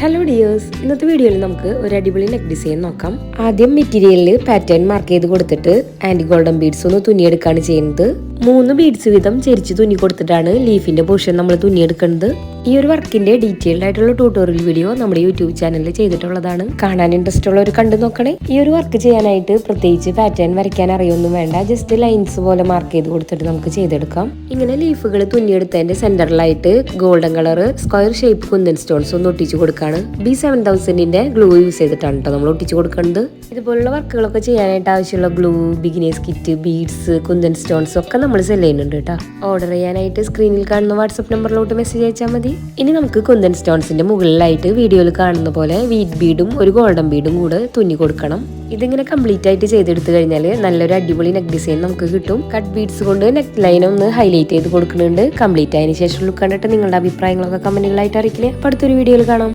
Hello dears ഇന്നത്തെ വീഡിയോയിൽ നമുക്ക് ഒരു അടിപൊളി നെക്ക് ഡിസൈൻ നോക്കാം. ആദ്യം മെറ്റീരിയലിൽ പാറ്റേൺ മാർക്ക് ചെയ്ത് കൊടുത്തിട്ട് ആന്റി ഗോൾഡൻ ബീഡ്സ് ഒന്ന് തുന്നിയെടുക്കുകയാണ് ചെയ്യുന്നത്. മൂന്ന് ബീഡ്സ് വീതം ചെരിച്ച് തുന്നി കൊടുത്തിട്ടാണ് ലീഫിന്റെ പോർഷൻ നമ്മൾ തുന്നിയെടുക്കുന്നത്. ഈ ഒരു വർക്കിന്റെ ഡീറ്റെയിൽഡ് ആയിട്ടുള്ള ട്യൂട്ടോറിയൽ വീഡിയോ നമ്മുടെ യൂട്യൂബ് ചാനലിൽ ചെയ്തിട്ടുള്ളതാണ്. കാണാൻ ഇൻട്രസ്റ്റ് ഉള്ളവർ കണ്ടു നോക്കണേ. ഈ ഒരു വർക്ക് ചെയ്യാനായിട്ട് പ്രത്യേകിച്ച് പാറ്റേൺ വരയ്ക്കാൻ അറിയൊന്നും വേണ്ട. ജസ്റ്റ് ലൈൻസ് പോലെ മാർക്ക് ചെയ്ത് കൊടുത്തിട്ട് നമുക്ക് ചെയ്തെടുക്കാം. ഇങ്ങനെ ലീഫുകൾ തുന്നിയെടുത്തതിന്റെ സെന്ററിലായിട്ട് golden colour square shape kundan stones ഒന്ന് ഒട്ടിച്ചു കൊടുക്കാണ്. ബി സെവൻ തൗസൻഡിന്റെ ഗ്ലൂ യൂസ് ചെയ്തിട്ടാണ് കേട്ടോ നമ്മൾ ഒട്ടിച്ചു കൊടുക്കുന്നത്. ഇതുപോലുള്ള വർക്കുകളൊക്കെ ചെയ്യാനായിട്ട് ആവശ്യമുള്ള glue beginners kit beads kundan stones ഒക്കെ നമ്മൾ സെൽ ചെയ്യുന്നുണ്ട് കേട്ടോ ഓർഡർ ചെയ്യാനായിട്ട് സ്ക്രീനിൽ കാണുന്ന വാട്സപ്പ് നമ്പറിലോട്ട് മെസ്സേജ് അയച്ചാൽ മതി. ഇനി നമുക്ക് കുന്തൻ സ്റ്റോൺസിന്റെ മുകളിലായിട്ട് വീഡിയോയിൽ കാണുന്ന പോലെ വീറ്റ് ബീഡും ഒരു ഗോൾഡൻ ബീഡും കൂടെ തുന്നി കൊടുക്കണം. ഇതിങ്ങനെ കംപ്ലീറ്റ് ആയിട്ട് ചെയ്തെടുത്തു കഴിഞ്ഞാൽ നല്ലൊരു അടിപൊളി നെക്ക് ഡിസൈൻ നമുക്ക് കിട്ടും. കട്ട് ബീഡ്സ് കൊണ്ട് നെക്ക് ലൈൻ ഒന്ന് ഹൈലൈറ്റ് ചെയ്ത് കൊടുക്കുന്നുണ്ട്. കംപ്ലീറ്റ് ആയതിനു ശേഷം ലുക്ക് കണ്ടിട്ട് നിങ്ങളുടെ അഭിപ്രായങ്ങളൊക്കെ കമന്റുകളായിട്ട് അറിയിക്കില്ലേ അടുത്തൊരു വീഡിയോയിൽ കാണാം.